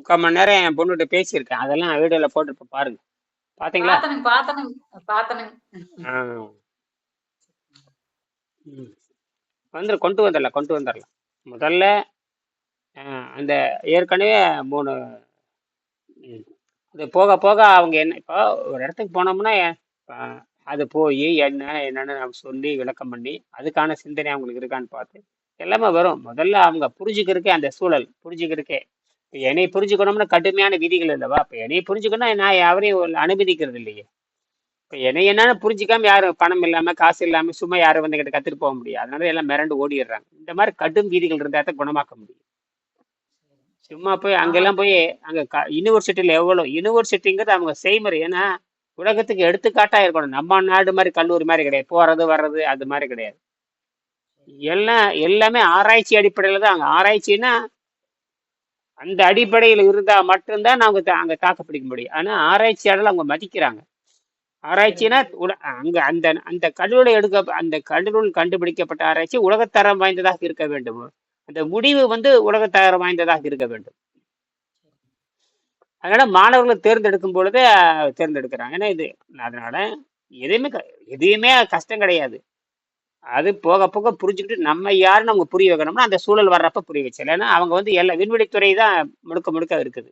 முக்கால் மணி நேரம் என் பொண்ணுகிட்ட பேசியிருக்கேன். அதெல்லாம் வீடியோல போட்டுருப்பேன் பாருங்க. பாத்தீங்களா. வந்துரு கொண்டு வந்துடலாம் கொண்டு வந்துடலாம் முதல்ல அந்த ஏற்கனவே மூணு. அது போக போக அவங்க என்ன இப்போ ஒரு இடத்துக்கு போனோம்னா அது போய் என்ன என்னன்னு நம்ம சொல்லி விளக்கம் பண்ணி அதுக்கான சிந்தனை அவங்களுக்கு இருக்கான்னு பார்த்து எல்லாமே வரும். முதல்ல அவங்க புரிஞ்சுக்கிறதுக்கே அந்த சூழல் புரிஞ்சுக்கிறதுக்கே. இப்போ என்னை புரிஞ்சுக்கணும்னா கடுமையான விதிகள் இல்லவா? இப்போ என்னை புரிஞ்சுக்கணும் நான் யாரையும் அனுமதிக்கிறது இல்லையே. இப்போ என்னை என்னன்னு புரிஞ்சிக்காம யாரும் பணம் இல்லாம காசு இல்லாம சும்மா யாரும் வந்து கிட்ட கத்துட்டு போக முடியாது. அதனால எல்லாம் மிரண்டு ஓடிடுறாங்க. இந்த மாதிரி கடும் விதிகள் இருந்தால் தான் குணமாக்க முடியும். சும்மா போய் அங்கெல்லாம் போய் அங்க யூனிவர்சிட்டியில் எவ்வளவு? யூனிவர்சிட்டிங்கிறது அவங்க செய்முறை. ஏன்னா உலகத்துக்கு எடுத்துக்காட்டா இருக்கணும். நம்ம நாடு மாதிரி கல்லூரி மாதிரி கிடையாது. போறது வர்றது அது மாதிரி கிடையாது. எல்லாம் எல்லாமே ஆராய்ச்சி அடிப்படையில தான். அங்க ஆராய்ச்சின்னா அந்த அடிப்படையில் இருந்தா மட்டும்தான் அவங்க தா- அங்க தாக்கு பிடிக்க முடியும். ஆனா ஆராய்ச்சியாளர்கள் அவங்க மதிக்கிறாங்க. ஆராய்ச்சினா உல- அங்க அந்த அந்த கடவுளை எடுக்க அந்த கடவுள் கண்டுபிடிக்கப்பட்ட ஆராய்ச்சி உலகத்தரம் வாய்ந்ததாக இருக்க வேண்டும். அந்த முடிவு வந்து உலகத்தரம் வாய்ந்ததாக இருக்க வேண்டும். அதனால மாணவர்கள் தேர்ந்தெடுக்கும் பொழுது தேர்ந்தெடுக்கிறாங்க. ஏன்னா இது அதனால எதுவுமே எதுவுமே கஷ்டம் கிடையாது. அது போக போக புரிஞ்சுக்கிட்டு நம்ம யாருன்னு அவங்க புரிய வைக்கணும்னா அந்த சூழல் வர்றப்ப புரிய வச்சு. ஏன்னா அவங்க வந்து எல்லா விண்வெளித்துறை தான் முழுக்க முழுக்க இருக்குது.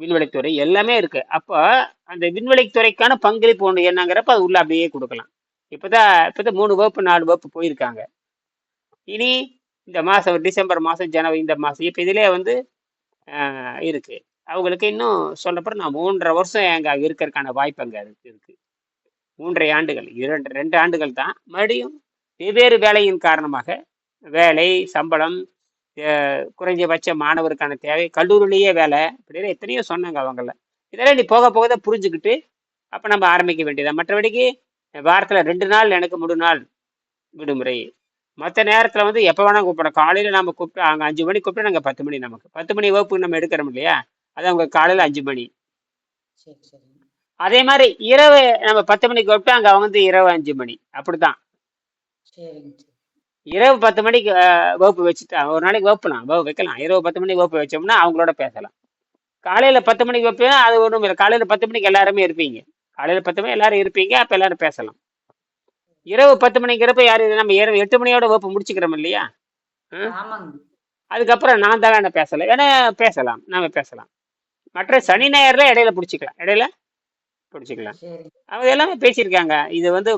விண்வெளித்துறை எல்லாமே இருக்கு. அப்போ அந்த விண்வெளித்துறைக்கான பங்களிப்பு ஒன்று என்னங்கிறப்ப அது உள்ள அப்படியே கொடுக்கலாம். இப்போதான் இப்போதான் மூணு வகுப்பு நாலு வகுப்பு போயிருக்காங்க. இனி இந்த மாதம் டிசம்பர் மாதம் ஜனவரி இந்த மாதம் இப்போ இதிலே வந்து இருக்கு. அவங்களுக்கு இன்னும் சொல்லப்போ நான் மூன்றரை வருஷம் அங்கே இருக்கிறதுக்கான வாய்ப்பு அங்கே இருக்கு இருக்கு. மூன்றரை ஆண்டுகள் இரண்டு ரெண்டு ஆண்டுகள் தான். மறுபடியும் வெவ்வேறு வேலையின் காரணமாக வேலை சம்பளம் குறைஞ்சபட்ச மாணவருக்கான தேவை கல்லூரிலேயே வேலை இப்படின்னு எத்தனையோ சொன்னாங்க அவங்கள இதெல்லாம் நீ போக போக தான் புரிஞ்சுக்கிட்டு அப்போ நம்ம ஆரம்பிக்க வேண்டியதா மற்றபடிக்கு வாரத்தில் ரெண்டு நாள் எனக்கு மூணு நாள் விடுமுறை. மற்ற நேரத்தில் வந்து எப்போ வேணால் கூப்பிடணும் காலையில் நம்ம கூப்பிட்டு அங்கே அஞ்சு மணி கூப்பிட்டு நாங்கள் பத்து மணி நமக்கு. பத்து மணி வகுப்பு நம்ம எடுக்கிறோம் இல்லையா? அது அவங்க காலையில் அஞ்சு மணி. அதே மாதிரி இரவு நம்ம பத்து மணிக்கு கூப்பிட்டு அங்கே அவங்க வந்து இரவு அஞ்சு மணி. அப்படிதான் சரிங்க சரி. இரவு பத்து மணிக்கு அஹ், வகுப்பு வச்சுட்டா ஒரு நாளைக்கு வகுப்புலாம் வகுப்பு வைக்கலாம். இரவு பத்து மணிக்கு வகுப்பு வச்சோம்னா அவங்களோட பேசலாம். காலையில் பத்து மணிக்கு வகுப்புனா அது ஒன்றும் இல்லை. காலையில் பத்து மணிக்கு எல்லாருமே இருப்பீங்க. காலையில் பத்து மணி எல்லாரும் இருப்பீங்க அப்போ எல்லாரும் பேசலாம். இரவு பத்து மணிங்கிறப்ப யார் நம்ம இரவு எட்டு மணியோட வகுப்பு முடிச்சுக்கிறோம் இல்லையா? ஆமாங்க. அதுக்கப்புறம் நான் தான் வேணா பேசல? வேணா பேசலாம். நாம பேசலாம். மற்ற சனி ஞாயிறுல இடையில பிடிச்சிக்கலாம். இடையில பிடிச்சிக்கலாம். சரி அவங்க எல்லாமே பேசியிருக்காங்க. இது வந்து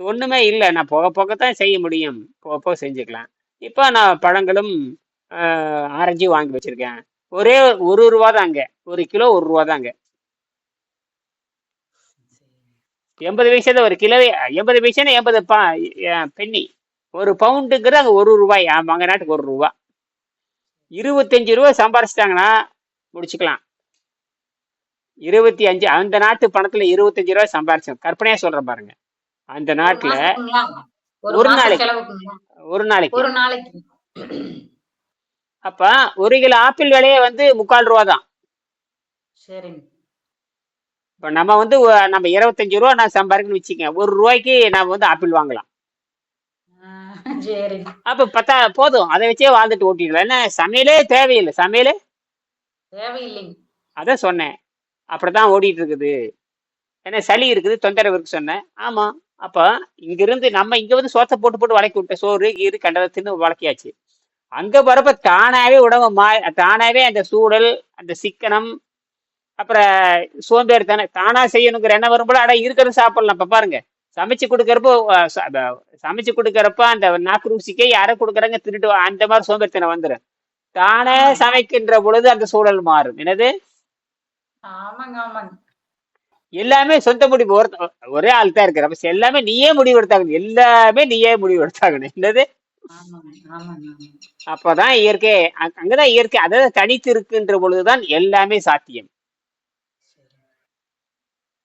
ஒன்றுமே இல்லை. நான் போக போக தான் செய்ய முடியும். போக போக செஞ்சுக்கலாம். இப்போ நான் பழங்களும் ஆரஞ்சும் வாங்கி வச்சிருக்கேன். ஒரே ஒரு ரூபா தாங்க ஒரு கிலோ ஒரு ரூபா தாங்க எண்பது பைசா தான் ஒரு கிலோவே எண்பது பைசானா எண்பது பா பெண்ணி பென்னி. ஒரு பவுண்டுங்கிறது அங்கே ஒரு ரூபாய். அவங்க நாட்டுக்கு ஒரு ரூபா. இருபத்தஞ்சு ரூபா சம்பாரிச்சிட்டாங்கன்னா முடிச்சுக்கலாம். இருபத்தி அஞ்சு அந்த நாட்டு பணத்தில் இருபத்தஞ்சு ரூபா சம்பாரிச்சோம் கற்பனையாக சொல்கிறேன் பாருங்க. அந்த நாட்டுல? ஒரு நாளைக்கு. ஒரு நாளைக்கு. ஒரு நாளைக்கு. அப்ப ஒரு கிலோ ஆப்பிள் விலையே வந்து முக்கால் ரூபா தான். சரிங்க. இப்ப நம்ம வந்து நம்ம இருபத்தஞ்சு ரூபா நான் சம்பாதிக்கணும்னு வச்சுக்கேன் ஒரு ரூபாய்க்கு நாம வந்து ஆப்பிள் வாங்கலாம். சரிங்க அப்ப பத்தா போதும். அதை வச்சே வாழ்ந்துட்டு ஓட்டிடலாம் என்ன சமையலே தேவையில்லை. சமையலே? தேவையில்லைங்க. அதான் சொன்னேன். அப்படிதான் ஓடிட்டு இருக்குது. ஏன்னா சளி இருக்குது தொந்தரவு இருக்கு சொன்னேன். ஆமா. அப்ப இங்க இருந்து நம்ம இங்க வந்து சோத்தை போட்டு போட்டு வளக்கி விட்ட சோறு கீறு கண்டதை தின்னு வளக்கியாச்சு. அங்க வரப்ப தானாவே உடம்பு மா தானாவே அந்த சூழல் அந்த சிக்கனம் அப்புறம் சோம்பேறித்தனம் தானா செய்யணுங்கிற எண்ணம் வரும்போது அட இருக்கிறது சாப்பிடலாம். இப்ப பாருங்க. சமைச்சு கொடுக்கறப்போ சமைச்சு கொடுக்கறப்ப அந்த நாக்கு ருசிக்கே யாரை கொடுக்குறாங்க திருட்டு அந்த மாதிரி சோம்பேறித்தனம் வந்துடும் தானே. சமைக்கின்ற பொழுது அந்த சூழல் மாறும். என்னது? ஆமாங்க ஆமாங்க. எல்லாமே சொந்த முடிவு ஒருத்த ஒரே ஆள் தான் இருக்கிற அப்ப எல்லாமே நீயே முடிவு எடுத்தாகணும். எல்லாமே நீயே முடிவு எடுத்தாகணும். என்னது? அப்பதான் இயற்கை அங்க- அங்கதான் இயற்கை அதாவது தனித்து இருக்கின்ற பொழுதுதான் எல்லாமே சாத்தியம்.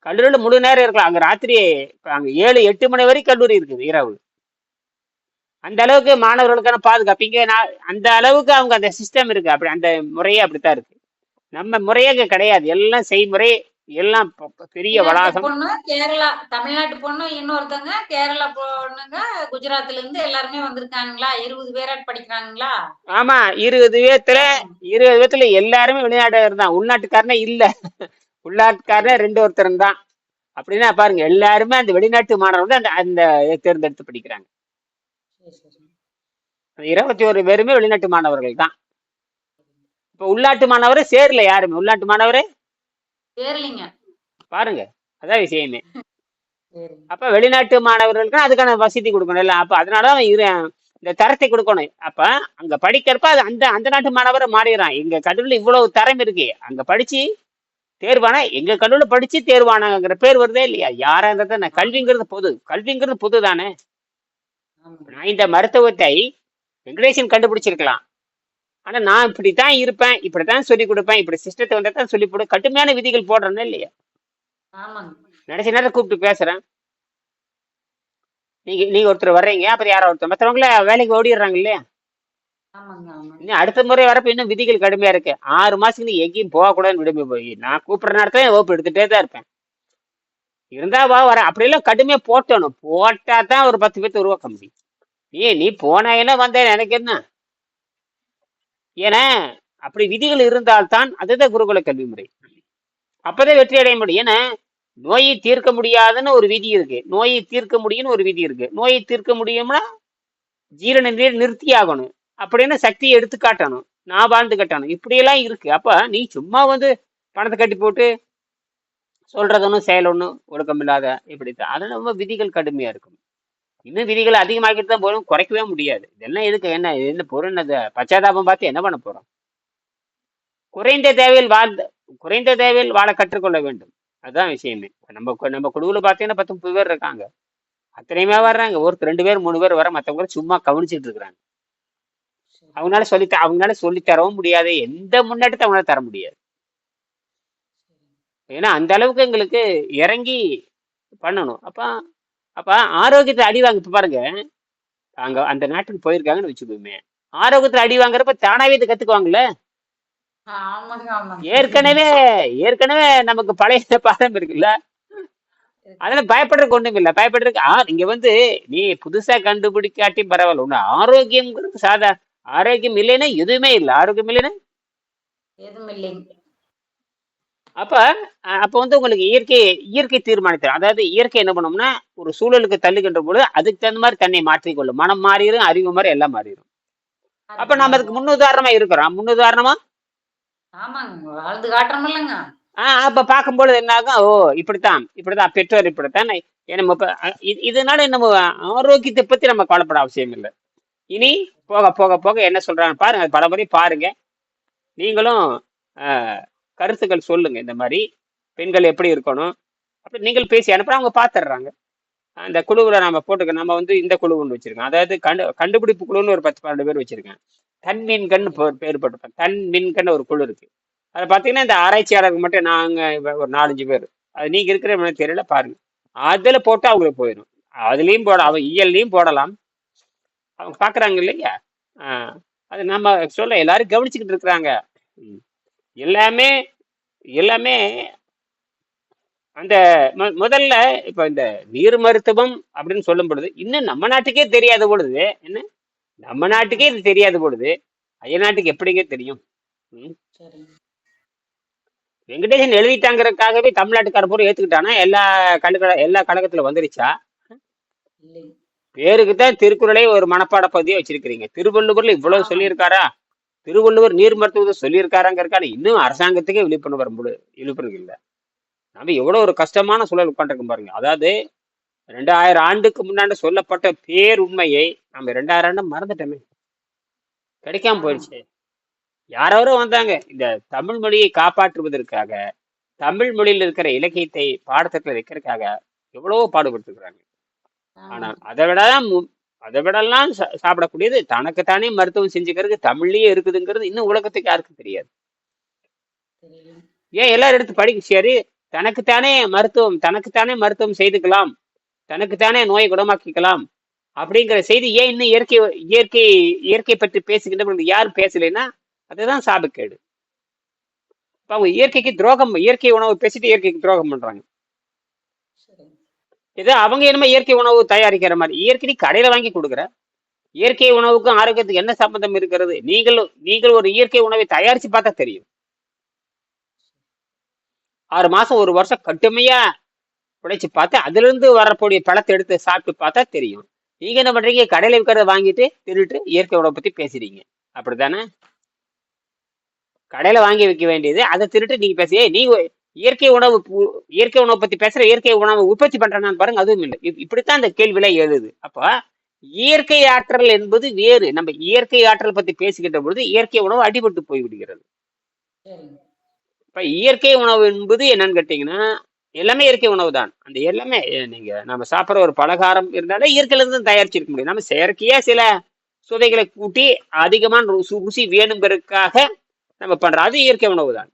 கல்லூரியில முழு நேரம் இருக்கலாம். அங்க ராத்திரி அங்க ஏழு எட்டு மணி வரைக்கும் கல்லூரி இருக்குது இரவு அந்த அளவுக்கு மாணவர்களுக்கான பாதுகாப்பு. இங்க அந்த அளவுக்கு அவங்க அந்த சிஸ்டம் இருக்கு. அப்படி அந்த முறையே அப்படித்தான் இருக்கு. நம்ம முறையே இங்க கிடையாது. எல்லாம் செய்முறை எல்லாம் பெரிய வளாகம். கேரளா தமிழ்நாட்டு பொண்ணு இன்னொருத்தங்க கேரளா பொண்ணுங்க குஜராத்ல இருந்து எல்லாருமே வந்திருக்காங்களா? இருபது பேராட் படிக்கிறாங்களா? ஆமா இருபது பேத்துல இருபது பேத்துல எல்லாருமே வெளிநாட்டவர் தான். உள்நாட்டுக்காரனே இல்ல. உள்நாட்டுக்காரனே ரெண்டு ஒருத்தர் தான். அப்படின்னா பாருங்க எல்லாருமே அந்த வெளிநாட்டு மாணவர்கள் அந்த அந்த தேர்ந்தெடுத்து படிக்கிறாங்க. இருபத்தி ஒரு பேருமே வெளிநாட்டு மாணவர்கள் தான். இப்ப உள்நாட்டு மாணவரே சேரல யாருமே. உள்நாட்டு மாணவரே சரிங்க பாருங்க அதான் விஷயமே. அப்ப வெளிநாட்டு மாணவர்களுக்கு அதுக்கான வசதி கொடுக்கணும் இல்ல? அப்ப அதனாலதான் இரு இந்த தரத்தை கொடுக்கணும். அப்ப அங்க படிக்கிறப்ப அது அந்த அந்த நாட்டு மாணவரை மாறிடுறான். எங்க கல்லூரில இவ்வளவு தரம் இருக்கு. அங்க படிச்சு தேர்வானா? எங்க கல்லூரில படிச்சு தேர்வானாங்கிற பேர் வருதே இல்லையா? யாரா இருந்தா கல்விங்கிறது பொது கல்விங்கிறது பொது தானே நான் இந்த மருத்துவத்தை வெங்கடேசன் கண்டுபிடிச்சிருக்கலாம். ஆனா நான் இப்படித்தான் இருப்பேன் இப்படித்தான் சொல்லி கொடுப்பேன் இப்படி சிஸ்டத்தை வந்தா தான் சொல்லி போடு கடுமையான விதிகள் போடுறேன்னு இல்லையா? நினைச்ச நேரம் கூப்பிட்டு பேசுறேன். நீங்க நீங்க ஒருத்தர் வர்றீங்க அப்புறம் யாரோ ஒருத்தர் மற்றவங்கள வேலைக்கு ஓடிடுறாங்க இல்லையா? இன்னும் அடுத்த முறை வரப்ப இன்னும் விதிகள் கடுமையா இருக்கு. ஆறு மாசத்துக்கு நீ எங்கேயும் போகக்கூடாதுன்னு விடுமை போய். நான் கூப்பிடுற நேரத்துல என் வகுப்பு எடுத்துட்டே தான் இருப்பேன். இருந்தா வா வர. அப்படியெல்லாம் கடுமையா போட்டணும். போட்டா தான் ஒரு பத்து பேர்த்து உருவாக்க முடியும். நீ நீ போனாயினா வந்தேன் எனக்கு என்ன? ஏன்னா அப்படி விதிகள் இருந்தால்தான் அதுதான் குருகுல கல்வி முறை. அப்பதான் வெற்றி அடைய முடியும். ஏன்னா நோயை தீர்க்க முடியாதுன்னு ஒரு விதி இருக்கு. நோயை தீர்க்க முடியும்னு ஒரு விதி இருக்கு. நோயை தீர்க்க முடியும்னா ஜீரண நீர் நிறுத்தி ஆகணும். அப்படின்னு சக்தியை எடுத்து காட்டணும். நான் வாழ்ந்து காட்டணும். இப்படியெல்லாம் இருக்கு. அப்ப நீ சும்மா வந்து பணத்தை கட்டி போட்டு சொல்றது ஒன்றும் செயல் ஒன்றும் ஒழுக்கம் இல்லாத இப்படித்தான். அது ரொம்ப விதிகள் கடுமையா இருக்கும். இன்னும் விதிகள் அதிகமாக்கிட்டு தான் போகணும் குறைக்கவே முடியாது. இதெல்லாம் எதுக்கு? என்ன? என்ன பொருள் என்னது? பச்சாதாபம் பார்த்து என்ன பண்ண போறோம்? குறைந்த தேவையில் வாழ்ந்த குறைந்த தேவையில் வாழ கற்றுக்கொள்ள வேண்டும். அதுதான் விஷயமே. நம்ம நம்ம குழுவில் பார்த்தீங்கன்னா பத்து முப்பது பேர் இருக்காங்க. அத்தனையுமே வர்றாங்க. ஒருத்தர் ரெண்டு பேர் மூணு பேர் வர மற்றவங்க சும்மா கவனிச்சிட்டு இருக்கிறாங்க. அவங்களால சொல்லி அவங்களால சொல்லி தரவும் முடியாது. எந்த முன்னேற்றத்தை அவங்களால தர முடியாது. ஏன்னா அந்த அளவுக்கு எங்களுக்கு இறங்கி பண்ணணும். அப்ப அப்ப ஆரோக்கியத்தை அடி வாங்க இப்ப பாருங்க. அங்க அந்த நாட்டுக்கு போயிருக்காங்கன்னு வச்சுக்கோமே. ஆரோக்கியத்துல அடி வாங்குறப்ப தானாவே இதை கத்துக்குவாங்கல்ல? ஏற்கனவே ஏற்கனவே நமக்கு பழைய பாடம் இருக்குல்ல? அதனால பயப்படுறதுக்கு ஒண்ணும் இல்ல. பயப்படுறதுக்கு ஆ இங்க வந்து நீ புதுசா கண்டுபிடிக்காட்டி பரவாயில்ல. ஒண்ணு ஆரோக்கியம்ங்கிறது சாதா ஆரோக்கியம் இல்லைன்னா எதுவுமே இல்லை. ஆரோக்கியம் இல்லைன்னா? எதுவும் இல்லைங்க. அப்ப அப்ப வந்து உங்களுக்கு இயற்கை இயற்கை தீர்மானித்தல். அதாவது இயற்கை என்ன பண்ணும்னா ஒரு சூழலுக்கு தள்ளுகின்ற பொழுது அதுக்கு தகுந்த மாதிரி தன்னை மாற்றிக்கொள்ளும். மனம் மாறிடும் அறிவு மாதிரி எல்லாம் மாறிடும் அப்ப நாம அதுக்கு முன்னுதாரணமா இருக்கிறோம். முன்னுதாரணமா? ஆஹ் அப்ப பார்க்கும்பொழுது என்ன ஆகும் ஓ இப்படித்தான். இப்படித்தான். பெற்றோர் இப்படித்தான். நம்ம இப்ப, இதனால நம்ம ஆரோக்கியத்தை பத்தி நம்ம கவலைப்பட அவசியம் இல்லை. இனி போக போக போக என்ன சொல்றாங்க பாருங்க. அது பலமுறை பாருங்க. நீங்களும் ஆஹ், கருத்துக்கள் சொல்லுங்க. இந்த மாதிரி பெண்கள் எப்படி இருக்கணும்? அப்படி நீங்கள் பேசி அனுப்புற அவங்க பார்த்துடுறாங்க அந்த குழுவில் நம்ம போட்டுக்க நம்ம வந்து இந்த குழு ஒன்று வச்சிருக்கோம். அதாவது கண்டு கண்டுபிடிப்பு குழுன்னு ஒரு பத்து பன்னெண்டு பேர் வச்சிருக்கேன். தன் மின்கண் பேர் போட்டிருப்பேன் தன் மின்கண் ஒரு குழு இருக்கு. அதை பார்த்தீங்கன்னா இந்த ஆராய்ச்சியாளருக்கு மட்டும் நாங்கள் ஒரு நாலஞ்சு பேர். அது நீங்கள் இருக்கிற எனக்கு தெரியல பாருங்க. அதில் போட்டு அவங்களுக்கு போயிடும். அதுலேயும் போட அவன் இயல்லையும் போடலாம். அவங்க பார்க்குறாங்க இல்லையா? அது நம்ம சொல்ல எல்லாரும் கவனிச்சுக்கிட்டு இருக்கிறாங்க. ம். எல்லாமே எல்லாமே அந்த முதல்ல இப்ப இந்த நீர் மருத்துவம் அப்படின்னு சொல்லும் பொழுது இன்னும் நம்ம நாட்டுக்கே தெரியாத பொழுது என்ன? நம்ம நாட்டுக்கே இது தெரியாத பொழுது அயல் நாட்டுக்கு எப்படிங்க தெரியும்? வெங்கடேசன் எழுதிட்டாங்கிறதுக்காகவே தமிழ்நாட்டுக்கார பூரா ஏத்துக்கிட்டானா? எல்லா கழக எல்லா கழகத்துல வந்துருச்சா? பேருக்கு தான் திருக்குறளே ஒரு மனப்பாட பகுதியை வச்சிருக்கிறீங்க. திருவள்ளுவர்ல இவ்வளவு. சொல்லியிருக்காரா? திருவள்ளுவர் நீர் மருத்துவத்தை சொல்லியிருக்காராங்கிறக்கான இன்னும் அரசாங்கத்துக்கே விழிப்புணர்வு வர முடியும் விழிப்புணர்வு இல்லை. நம்ம எவ்வளவு ஒரு கஷ்டமான சூழல் உட்காந்துருக்கோம் பாருங்க. அதாவது ரெண்டாயிரம் ஆண்டுக்கு முன்னாடி சொல்லப்பட்ட பேர் உண்மையை நம்ம ரெண்டாயிரம் ஆண்டு மறந்துட்டோமே. கிடைக்காம போயிடுச்சு. யாரோ வந்தாங்க. இந்த தமிழ் மொழியை காப்பாற்றுவதற்காக தமிழ் மொழியில் இருக்கிற இலக்கியத்தை பாடத்திட்டத்தில் வைக்கிறதுக்காக எவ்வளவோ பாடுபட்டுருக்குறாங்க ஆனா ஆமாங்க அதை விட அதை விடலாம் சாப்பிடக்கூடியது. தனக்குத்தானே மருத்துவம் செஞ்சுக்கிறதுக்கு தமிழ்லயே இருக்குதுங்கிறது இன்னும் உலகத்துக்கு யாருக்கும் தெரியாது. ஏன் எல்லாரும் எடுத்து படிக்க சரி தனக்குத்தானே மருத்துவம் தனக்குத்தானே மருத்துவம் செய்துக்கலாம் தனக்குத்தானே நோயை குணமாக்கிக்கலாம் அப்படிங்கிற செய்தி ஏன் இன்னும் இயற்கை இயற்கை இயற்கை பற்றி பேசுகின்றவர்கள் யாரும் பேசலைன்னா அதுதான் சாபக்கேடு. இப்ப அவங்க இயற்கைக்கு துரோகம் இயற்கை உணவு பேசிட்டு இயற்கைக்கு துரோகம் பண்றாங்க. இது அவங்க என்னமோ இயற்கை உணவு தயாரிக்கிற மாதிரி. இயற்கை கடையில வாங்கி கொடுக்குற. இயற்கை உணவுக்கும் ஆரோக்கியத்துக்கு என்ன சம்பந்தம் இருக்கிறது? நீங்கள் நீங்கள் ஒரு இயற்கை உணவை தயாரிச்சு பார்த்தா தெரியும். ஆறு மாசம் ஒரு வருஷம் கட்டுமையா உழைச்சு பார்த்து அதுல இருந்து வரக்கூடிய பழத்தை எடுத்து சாப்பிட்டு பார்த்தா தெரியும். நீங்க என்ன பண்றீங்க? கடையில இருக்கிறத வாங்கிட்டு திருட்டு இயற்கை உணவை பத்தி பேசுறீங்க. அப்படித்தானே? கடையில வாங்கி வைக்க வேண்டியது அதை திருட்டு நீங்க பேசியே ஏய், நீங்க இயற்கை உணவு இயற்கை உணவு பத்தி பேசுற இயற்கை உணவு உற்பத்தி பண்றேன்னு பாருங்க அதுவும் இல்லை. இப்~ இப்படித்தான் இந்த கேள்வியில எழுது. அப்ப இயற்கை ஆற்றல் என்பது வேறு. நம்ம இயற்கை ஆற்றல் பத்தி பேசுகின்ற பொழுது இயற்கை உணவு அடிபட்டு போய் விடுகிறது இப்ப இயற்கை உணவு என்பது என்னன்னு கேட்டீங்கன்னா எல்லாமே இயற்கை உணவு தான். அந்த எல்லாமே நீங்க நம்ம சாப்பிட்ற ஒரு பலகாரம் இருந்தாலே இயற்கையில இருந்து தயாரிச்சிருக்க முடியும். நம்ம செயற்கையா சில சுவைகளை கூட்டி அதிகமான ருசி ருசி வேணுங்கிறதுக்காக நம்ம பண்றோம் அது இயற்கை உணவு தான்.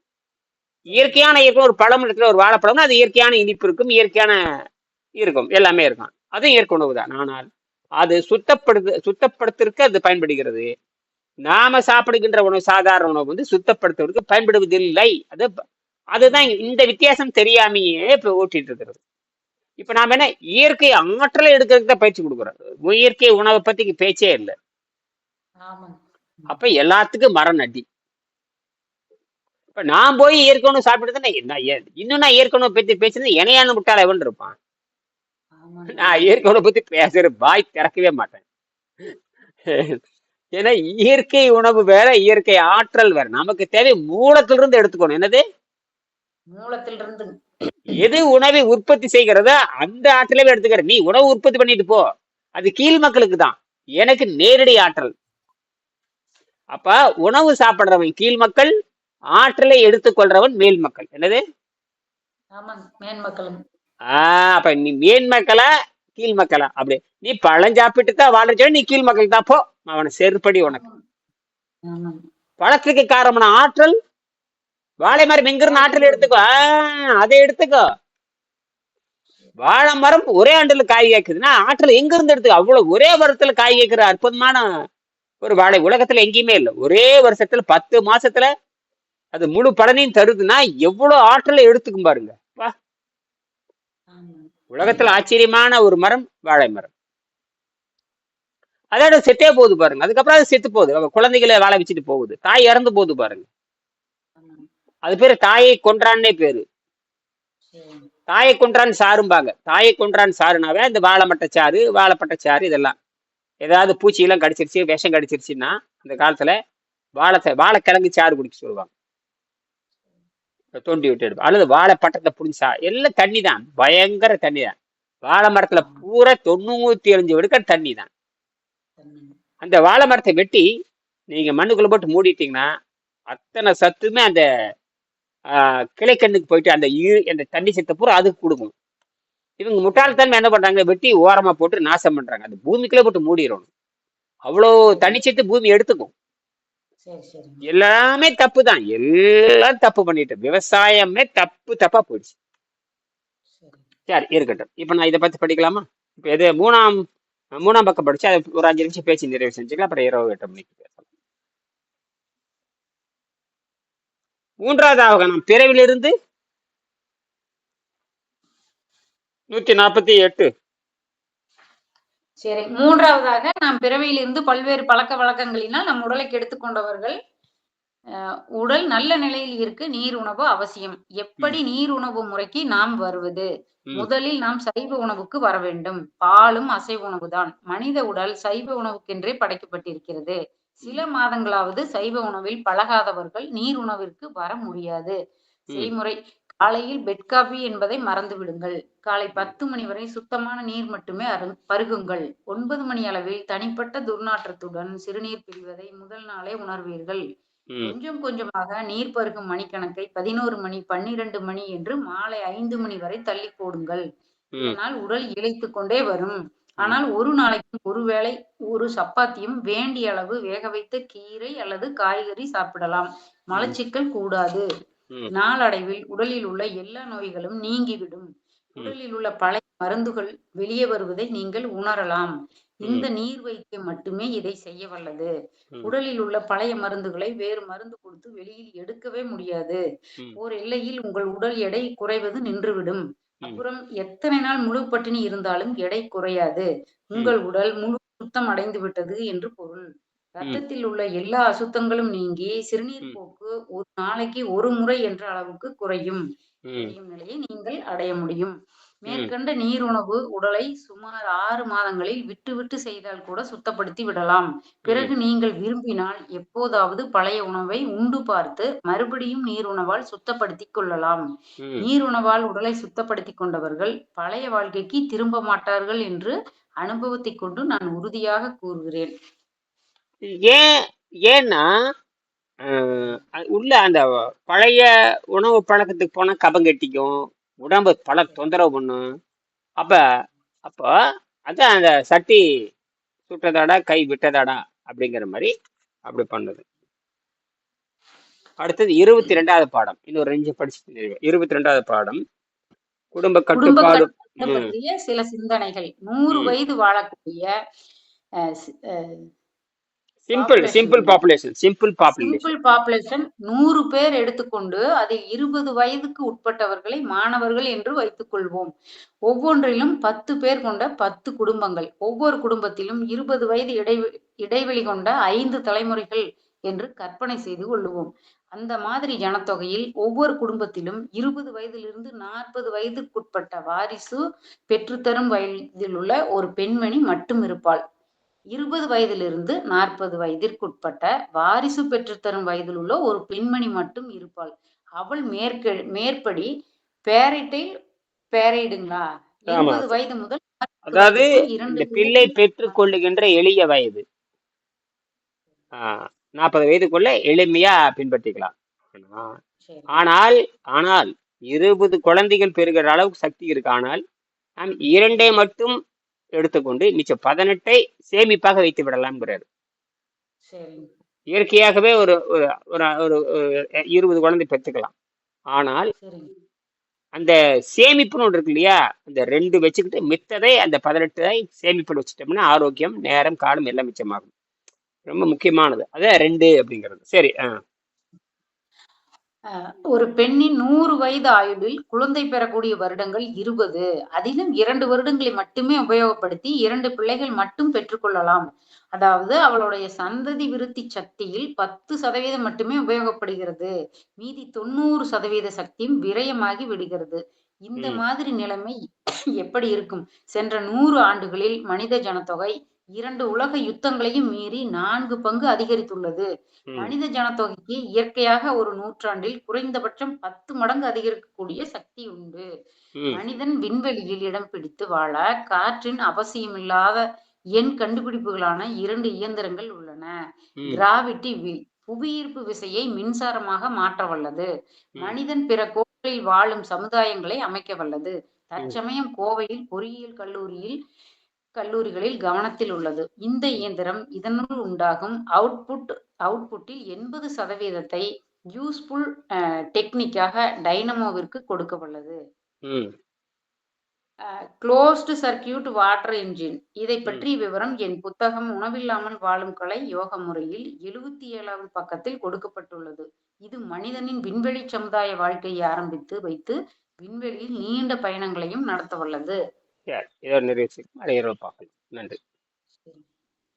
இயற்கையான இயற்கை ஒரு பழம் இடத்துல ஒரு வாழைப்பழம்னா அது இயற்கையான இனிப்பு இருக்கும் இயற்கையான இருக்கும் எல்லாமே இருக்கும். அதுவும் இயற்கை உணவு தான் ஆனால் அது சுத்தப்படுத்து சுத்தப்படுத்துறதுக்கு அது பயன்படுகிறது. நாம சாப்பிடுகின்ற உணவு சாதாரண உணவு வந்து சுத்தப்படுத்துவதற்கு பயன்படுவதில்லை. அது அதுதான் இந்த வித்தியாசம் தெரியாமையே இப்ப ஓட்டிட்டு இருக்கிறது. இப்ப நாம என்ன இயற்கை ஆற்றலை எடுக்கிறதுக்கு தான் பயிற்சி கொடுக்குறோம். இயற்கை உணவை பத்தி பேச்சே இல்லை. அப்ப எல்லாத்துக்கும் மரம் நட்டி இப்ப நான் போய் உணவு சாப்பிட்டு இன்னும் நான் உணவை பத்தி பேசுறது இணையான முட்டாள் எவன் இருப்பான். நான் உணவை பத்தி பேசுற வாய் திறக்கவே மாட்டேன். ஏன்னா இயற்கை உணவு வேற இயற்கை ஆற்றல் வேற. நமக்கு தேவை மூலத்திலிருந்து இருந்து எடுத்துக்கணும். என்னது? மூலத்திலிருந்து. எது உணவை உற்பத்தி செய்கிறதோ அந்த ஆற்றலே எடுத்துக்கிற நீ உணவு உற்பத்தி பண்ணிட்டு போ. அது கீழ் மக்களுக்கு தான். எனக்கு நேரடி ஆற்றல். அப்ப உணவு சாப்பிடுறவன் கீழ் மக்கள் ஆற்றலை எடுத்துக்கொள்றவன் மேல் மக்கள். என்னது? ஆஹ் அப்ப நீ மேல் மக்களா கீழ் மக்களா? அப்படி. நீ பழம் சாப்பிட்டு தான் வாழ்ற நீ கீழ் மக்கள் தான் போ. அவனை செருப்படி உனக்கு. பழத்துக்கு காரணமான ஆற்றல்? வாழை மரம் எங்கிருந்து ஆற்றல் எடுத்துக்கோ? அதை எடுத்துக்கோ. வாழை மரம் ஒரே ஆண்டுல காய் காய்க்குதுன்னா ஆற்றல் எங்க இருந்து எடுத்துக்கோ? அவ்வளவு ஒரே வருஷத்துல காய் காய்க்கிற அற்புதமான ஒரு வாழை. உலகத்துல எங்கேயுமே இல்லை. ஒரே வருஷத்துல பத்து மாசத்துல அது முழு பலனையும் தருதுன்னா எவ்வளவு ஆற்றலை எடுத்துக்கும் பாருங்க. வா. உலகத்துல ஆச்சரியமான ஒரு மரம் வாழை மரம். அதோட செத்தே போகுது பாருங்க. அதுக்கப்புறம் அது செத்து போகுது. குழந்தைகளை வாழ வச்சுட்டு போகுது. தாய் இறந்து போகுது பாருங்க. அது பேரு தாயை கொன்றான்னே பேரு. தாயை கொன்றான் சாரும்பாங்க. தாயை கொன்றான் சாருனாவே அந்த வாழைமட்டை சாறு வாழைப்பட்டை சாறு இதெல்லாம். ஏதாவது பூச்சியெல்லாம் கடிச்சிருச்சு விஷம் கடிச்சிருச்சுன்னா அந்த காலத்துல வாழை வாழைக்கிழங்கு சாறு குடிக்க சொல்லுவாங்க. தோண்டி விட்டு எடுப்போம். அல்லது வாழைப்பட்டத்தை பட்டத்தை புடிஞ்சா எல்லாம் தண்ணி தான் பயங்கர தண்ணி தான் வாழை மரத்துல பூரா தொண்ணூத்தி அஞ்சு விடுக்க தண்ணி தான் அந்த வாழை மரத்தை வெட்டி நீங்க மண்ணுக்குள்ள போட்டு மூடிட்டீங்கன்னா அத்தனை சத்துமே அந்த ஆஹ், கிளைக்கண்ணுக்கு போயிட்டு அந்த ஈ அந்த தண்ணி சத்தை பூரா அதுக்கு கொடுக்கும். இவங்க முட்டாள்தன்மை என்ன பண்றாங்க? வெட்டி ஓரமா போட்டு நாசம் பண்றாங்க. அந்த பூமிக்குள்ளே போட்டு மூடிடணும் அவ்வளோ தண்ணி சத்து பூமி எடுத்துக்கும். எல்லாமே தப்பு தான் எல்லாம் தப்பு பண்ணிட்டு விவசாயமே தப்பு தப்பா போயிடுச்சு. சரி. இருக்கட்டும். இப்போ நான் இதை பத்தி படிக்கலாமா? இப்போ இது மூணாம் மூணாம் பக்கம் படிச்சு அதை ஒரு அஞ்சு நிமிஷம் பேசி நிறைவு செஞ்சுக்கலாம். அப்புறம் இரவு எட்டு மணிக்கு பேசலாம். மூன்றாவதாக நாம் பிறவிலிருந்து நூத்தி நாற்பத்தி எட்டு. சரி மூன்றாவதாக நாம் பிறவியிலிருந்து பல்வேறு பழக்க வழக்கங்களினால் நம் உடலை கெடுத்துக் கொண்டவர்கள் அஹ், உடல் நல்ல நிலையில் இருக்க நீர் உணவு அவசியம். எப்படி நீர் உணவு முறைக்கு நாம் வருவது. முதலில் நாம் சைவ உணவுக்கு வர வேண்டும். பாலும் அசைவ உணவுதான். மனித உடல் சைவ உணவுக்கென்றே படைக்கப்பட்டிருக்கிறது. சில மாதங்களாவது சைவ உணவில் பழகாதவர்கள் நீர் உணவிற்கு வர முடியாது. செய்முறை காலையில் பெட் காபி என்பதை மறந்து விடுங்கள் காலை பத்து மணி வரை சுத்தமான நீர் மட்டுமே அரு பருகுங்கள். ஒன்பது மணி அளவில் தனிப்பட்ட துர்நாற்றத்துடன் சிறுநீர் பிரிவதை முதல் நாளே உணர்வீர்கள். கொஞ்சம் கொஞ்சமாக நீர் பருகும் மணிக்கணக்கை பதினோரு மணி பன்னிரண்டு மணி என்று மாலை ஐந்து மணி வரை தள்ளி போடுங்கள். இதனால் உடல் இழைத்து கொண்டே வரும். ஆனால் ஒரு நாளைக்கு ஒருவேளை ஒரு சப்பாத்தியும் வேண்டிய அளவு வேக வைத்த கீரை அல்லது காய்கறி சாப்பிடலாம். மலச்சிக்கல் கூடாது. நாளடைவில் உடலில் உள்ள எல்லா நோய்களும் நீங்கிவிடும். உடலில் உள்ள பழைய மருந்துகள் வெளியே வருவதை நீங்கள் உணரலாம். இந்த நீர் வைத்தியம் மட்டுமே இதை செய்ய வல்லது. உடலில் உள்ள பழைய மருந்துகளை வேறு மருந்து கொடுத்து வெளியில் எடுக்கவே முடியாது. ஓர் எல்லையில் உங்கள் உடல் எடை குறைவது நின்றுவிடும். அப்புறம் எத்தனை நாள் முழு பட்டினி இருந்தாலும் எடை குறையாது. உங்கள் உடல் முழு சுத்தம் அடைந்து விட்டது என்று பொருள். ரத்தத்தில் உள்ள எல்லா அசுத்தங்களும் நீங்கி சிறுநீர். போக்கு ஒரு நாளைக்கு ஒரு முறை என்ற அளவுக்கு குறையும். நிலையை நீங்கள் அடைய முடியும். மேற்கண்ட நீர் உணவு உடலை சுமார் ஆறு மாதங்களில் விட்டு விட்டு செய்தால் கூட சுத்தப்படுத்தி விடலாம். பிறகு நீங்கள் விரும்பினால் எப்போதாவது பழைய உணவை உண்டு பார்த்து மறுபடியும் நீர் உணவால் சுத்தப்படுத்திக் கொள்ளலாம். நீர் உணவால் உடலை சுத்தப்படுத்திக் கொண்டவர்கள் பழைய வாழ்க்கைக்கு திரும்ப மாட்டார்கள் என்று அனுபவத்தை கொண்டு நான் உறுதியாக கூறுகிறேன். ஏன் ஏன்னா அது உள்ள அந்த பழைய உணவு பழக்கத்துக்கு போனா கபம் கட்டிக்கும் உடம்பு பல தொந்தரவு பண்ணும். அப்ப அப்போ அதான் அந்த சட்டி சுட்டதாடா கை விட்டதாடா அப்படிங்கிற மாதிரி அப்படி பண்ணுது. அடுத்தது இருபத்தி ரெண்டாவது பாடம். இன்னொரு ரெஞ்சு படிச்சு இருபத்தி ரெண்டாவது பாடம். குடும்ப குடும்ப கட்டுப்பாடு பற்றிய சில சிந்தனைகள். நூறு ம். வயது வாழக்கூடிய அஹ், சி- அஹ், simple. Simple population simple population simple population நூறு பேர் எடுத்துக்கொண்டு அதில் இருபது வயதுக்கு உட்பட்டவர்களை மாணவர்கள் என்று வைத்துக் கொள்வோம் ஒவ்வொன்றிலும் பத்து பேர் கொண்ட பத்து குடும்பங்கள். ஒவ்வொரு குடும்பத்திலும் இருபது வயது இடைவெ இடைவெளி கொண்ட ஐந்து தலைமுறைகள் என்று கற்பனை செய்து கொள்ளுவோம். அந்த மாதிரி ஜனத்தொகையில் ஒவ்வொரு குடும்பத்திலும் இருபது வயதிலிருந்து நாற்பது வயதுக்குட்பட்ட வாரிசு பெற்றுத்தரும் வயதில் உள்ள ஒரு பெண்மணி மட்டும் இருப்பாள். இருபது வயதிலிருந்து நாற்பது வயதிற்குட்பட்ட வாரிசு பெற்றுத்தரும் வயதில் உள்ள ஒரு பெண்மணி மட்டும் இருப்பாள். அவள் மேற்க மேற்படி பேரைட்டை பேரைடுங்களா. இருபது வயது முதல் அதாவது இந்த பிள்ளை பெற்றுக் கொள்ளுகின்ற எளிய வயது. நாற்பது வயதுக்குள்ள எளிமையா பின்பற்றிக்கலாம். ஆனால் ஆனால் இருபது குழந்தைகள் பெறுகிற அளவுக்கு சக்தி இருக்கு. ஆனால் நாம் இரண்டை மட்டும் எடுத்துக்கொண்டு மிச்சம் பதினெட்டை சேமிப்பாக வைத்து விடலாம்ங்கிறாரு. இயற்கையாகவே ஒரு ஒரு இருபது குழந்தை பெற்றுக்கலாம். ஆனால் அந்த சேமிப்புன்னு ஒன்று இருக்கு இல்லையா? அந்த ரெண்டு வச்சுக்கிட்டு மித்ததை அந்த பதினெட்டை சேமிப்பில் வச்சுட்டோம்னா ஆரோக்கியம் நேரம் காலம் எல்லாம் மிச்சமாகும். ரொம்ப முக்கியமானது. அதான் ரெண்டு அப்படிங்கிறது. சரி ஆ. ஒரு பெண்ணின் நூறு வயது ஆயுளில் குழந்தை பெறக்கூடிய வருடங்கள் இருபது. அதிலும் இரண்டு வருடங்களை மட்டுமே உபயோகப்படுத்தி இரண்டு பிள்ளைகள் மட்டும் பெற்றுக்கொள்ளலாம். அதாவது அவளுடைய சந்ததி விருத்தி சக்தியில் பத்து சதவீதம் மட்டுமே உபயோகப்படுகிறது. மீதி தொண்ணூறு சதவீத சக்தியும் விரயமாகி விடுகிறது. இந்த. மாதிரி நிலைமை எப்படி இருக்கும்? சென்ற நூறு ஆண்டுகளில் மனித ஜனத்தொகை இரண்டு உலக யுத்தங்களையும் மீறி நான்கு பங்கு அதிகரித்துள்ளது. மனித ஜனத்தொகைக்கு இயற்கையாக ஒரு நூற்றாண்டில் குறைந்தபட்சம் பத்து மடங்கு அதிகரிக்கக்கூடிய சக்தி உண்டு. மனிதன் விண்வெளியில் இடம் பிடித்து வாழ காற்றின் அவசியமில்லாத எண் கண்டுபிடிப்புகளான இரண்டு இயந்திரங்கள் உள்ளன. கிராவிட்டி வில் புவியீர்ப்பு விசையை மின்சாரமாக மாற்ற வல்லது. மனிதன் பிற கோள்களில் வாழும் சமுதாயங்களை அமைக்க வல்லது. தற்சமயம் கோவையில் பொறியியல் கல்லூரியில் கல்லூரிகளில் கவனத்தில் உள்ளது. இந்த இயந்திரம் இதனுள் உண்டாகும் அவுட்புட் அவுட்புட்டில் எண்பது சதவீதத்தை யூஸ்ஃபுல் டெக்னிக்காக டைனமோவிற்கு கொடுக்க வல்லது ம். க்ளோஸ்டு சர்க்கியூட் வாட்டர் என்ஜின் இதை பற்றிய விவரம் என் புத்தகம் உணவில்லாமல் வாழும் கலை யோக முறையில் எழுபத்தி ஏழாவது பக்கத்தில் கொடுக்கப்பட்டுள்ளது. இது மனிதனின் விண்வெளி சமுதாய வாழ்க்கையை ஆரம்பித்து வைத்து விண்வெளியில் நீண்ட பயணங்களையும் நடத்த வல்லது சரி இதோட நிறைவு செய்யும் அடையிறோம் பார்க்கலாம். நன்றி.